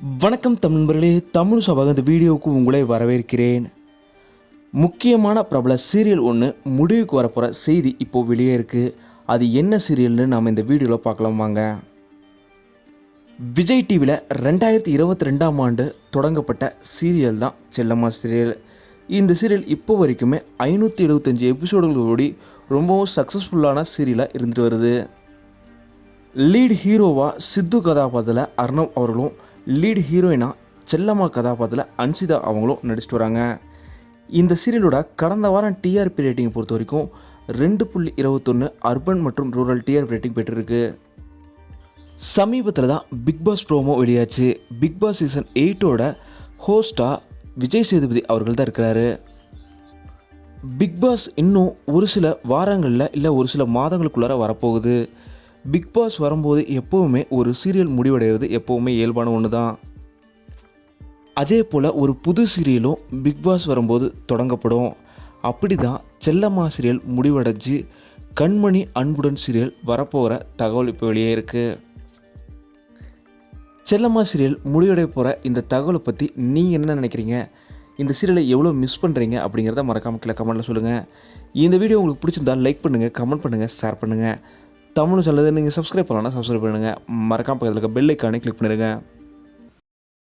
வணக்கம் தமிழர்களே தமிழ் சபாக இந்த வீடியோவுக்கு உங்களை வரவேற்கிறேன். முக்கியமான பிரபல சீரியல் ஒன்று முடிவுக்கு வரப்போகிற செய்தி இப்போது வெளியே இருக்குது அது என்ன சீரியல்னு நாம் இந்த வீடியோவில் பார்க்கலாம் வாங்க. விஜய் டிவியில் ரெண்டாயிரத்தி இருபத்தி ரெண்டாம் ஆண்டு தொடங்கப்பட்ட சீரியல் தான் செல்லம்மா சீரியல். இந்த சீரியல் இப்போ வரைக்குமே ஐநூற்றி எழுபத்தஞ்சு எபிசோடுகளோடி ரொம்பவும் சக்ஸஸ்ஃபுல்லான சீரியலாக இருந்துட்டு வருது. லீட் ஹீரோவாக சித்து கதாபாத்திரத்தில் அர்ணவ் அவர்களும் லீட் ஹீரோயினாக செல்லம்மா கதாபாத்திரத்தில் அன்சிதா அவங்களும் நடிச்சிட்டு வராங்க. இந்த சீரியலோட கடந்த வாரம் டிஆர்பி ரேட்டிங் பொறுத்த வரைக்கும் ரெண்டு புள்ளி இருபத்தொன்று அர்பன் மற்றும் ரூரல் டிஆர்பி ரேட்டிங் பெற்றிருக்கு. சமீபத்தில் தான் பிக் பாஸ் ப்ரோமோ வெளியாச்சு. பிக் பாஸ் சீசன் எயிட்டோட ஹோஸ்டாக விஜய் சேதுபதி அவர்கள் தான் இருக்கிறாரு. பிக் பாஸ் இன்னும் ஒரு சில வாரங்களில் இல்லை ஒரு சில மாதங்களுக்குள்ளார வரப்போகுது. பிக் பாஸ் வரும்போது எப்போவுமே ஒரு சீரியல் முடிவடைவது எப்போவுமே இயல்பான ஒன்று தான் அதே போல் ஒரு புது சீரியலும் பிக் பாஸ் வரும்போது தொடங்கப்படும். அப்படி தான் செல்லம்மா சீரியல் முடிவடைஞ்சு கண்மணி அன்புடன் சீரியல் வரப்போகிற தகவல் இப்போ வெளியே இருக்குது செல்லம்மா சீரியல் முடிவடைய போகிற இந்த தகவலை பற்றி நீங்கள் என்ன நினைக்கிறீங்க? இந்த சீரியலை எவ்வளோ மிஸ் பண்ணுறீங்க அப்படிங்கிறத மறக்காம கீழே கமெண்ட்டில் சொல்லுங்கள் இந்த வீடியோ உங்களுக்கு பிடிச்சிருந்தா லைக் பண்ணுங்கள் கமெண்ட் பண்ணுங்கள் ஷேர் பண்ணுங்கள் தமிழ் சொல்லுது நீங்கள் சப்ஸ்கிரைப் பண்ணலாம் சப்ஸ்கிரைப் பண்ணுங்கள் மறக்காம பக்கத்தில் இருக்க பெல் ஐக்கானே கிளிக் பண்ணிடுங்க